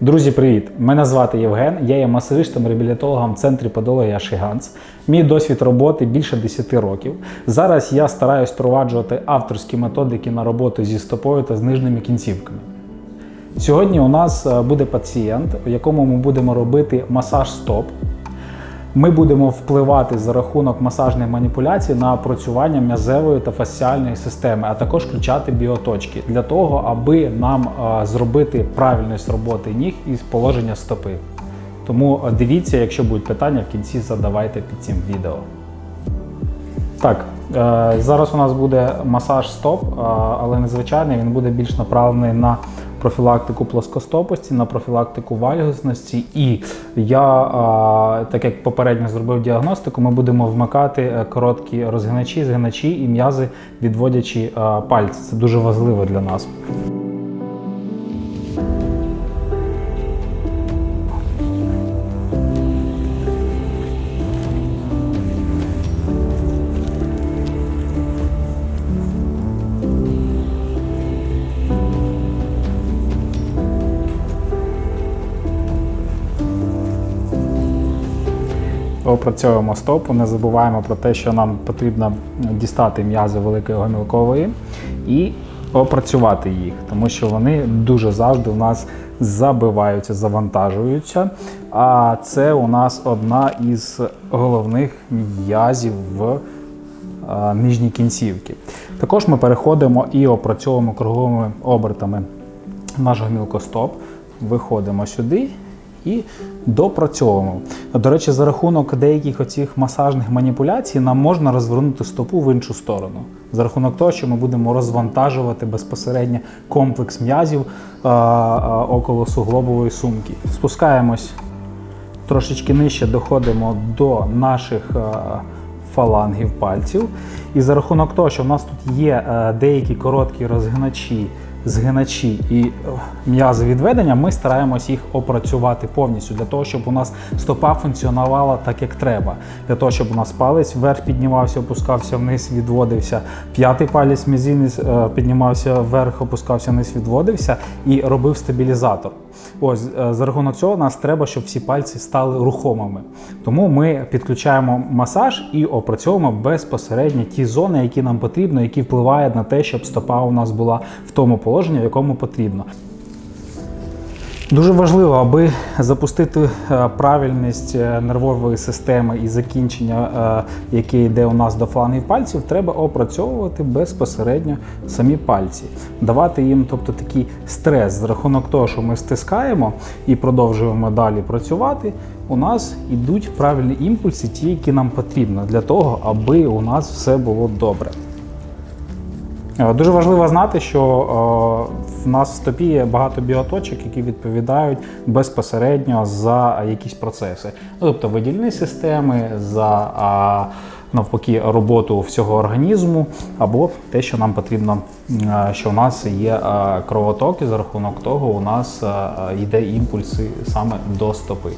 Друзі, привіт! Мене звати Євген. Я є масажистом реабілітологом в центрі подолої Шиганс. Мій досвід роботи більше 10 років. Зараз я стараюсь впроваджувати авторські методики на роботу зі стопою та з нижніми кінцівками. Сьогодні у нас е, буде пацієнт, у якому ми будемо робити масаж стоп. Ми будемо впливати за рахунок масажних маніпуляцій на опрацювання м'язевої та фасціальної системи, а також включати біоточки для того, аби нам е, зробити правильність роботи ніг із положення стопи. Тому е, дивіться, якщо будуть питання, в кінці задавайте під цим відео. Так, е, зараз у нас буде масаж стоп, але незвичайний, він буде більш направлений на профілактику плоскостопості, на профілактику вальгосності. І я, так як попередньо зробив діагностику, ми будемо вмикати е, короткі розгиначі, згиначі і м'язи, відводячи пальці. Це дуже важливо для нас. Опрацьовуємо стопу, не забуваємо про те, що нам потрібно дістати м'язи великої гомілкової і опрацювати їх, тому що вони дуже завжди у нас забиваються, завантажуються. А це у нас одна із головних м'язів в а, нижній кінцівки. Також ми переходимо і опрацьовуємо круговими обертами наш гомілкостоп. Виходимо сюди і допрацьовуємо. До речі, за рахунок деяких оцих масажних маніпуляцій нам можна розвернути стопу в іншу сторону. За рахунок того, що ми будемо розвантажувати безпосередньо комплекс м'язів а, а, около суглобової сумки. Спускаємось трошечки нижче, доходимо до наших фалангів пальців. І за рахунок того, що в нас тут є е, деякі короткі розгиначі, згиначі і е, м'язи відведення, ми стараємось їх опрацювати повністю для того, щоб у нас стопа функціонувала так, як треба. Для того, щоб у нас палець вверх піднімався, опускався вниз, відводився. П'ятий палець мізинець е, піднімався вверх, опускався вниз, відводився і робив стабілізатор. Ось е, за рахунок цього нас треба, щоб всі пальці стали рухомими. Тому ми підключаємо масаж і опрацьовуємо безпосередньо ті зони, які нам потрібно, які впливають на те, щоб стопа у нас була в тому положенні, в якому потрібно. Дуже важливо, аби запустити е, правильність е, нервової системи і закінчення, е, яке йде у нас до флангів пальців, треба опрацьовувати безпосередньо самі пальці, давати їм, тобто такий стрес за рахунок того, що ми стискаємо і продовжуємо далі працювати. У нас йдуть правильні імпульси, ті, які нам потрібно для того, аби у нас все було добре. Е, Дуже важливо знати, що е, в нас в стопі є багато біоточок, які відповідають безпосередньо за якісь процеси. Тобто видільні системи, за навпаки роботу всього організму, або те, що нам потрібно, е, що у нас є кровоток, і за рахунок того у нас йде імпульси саме до стопи.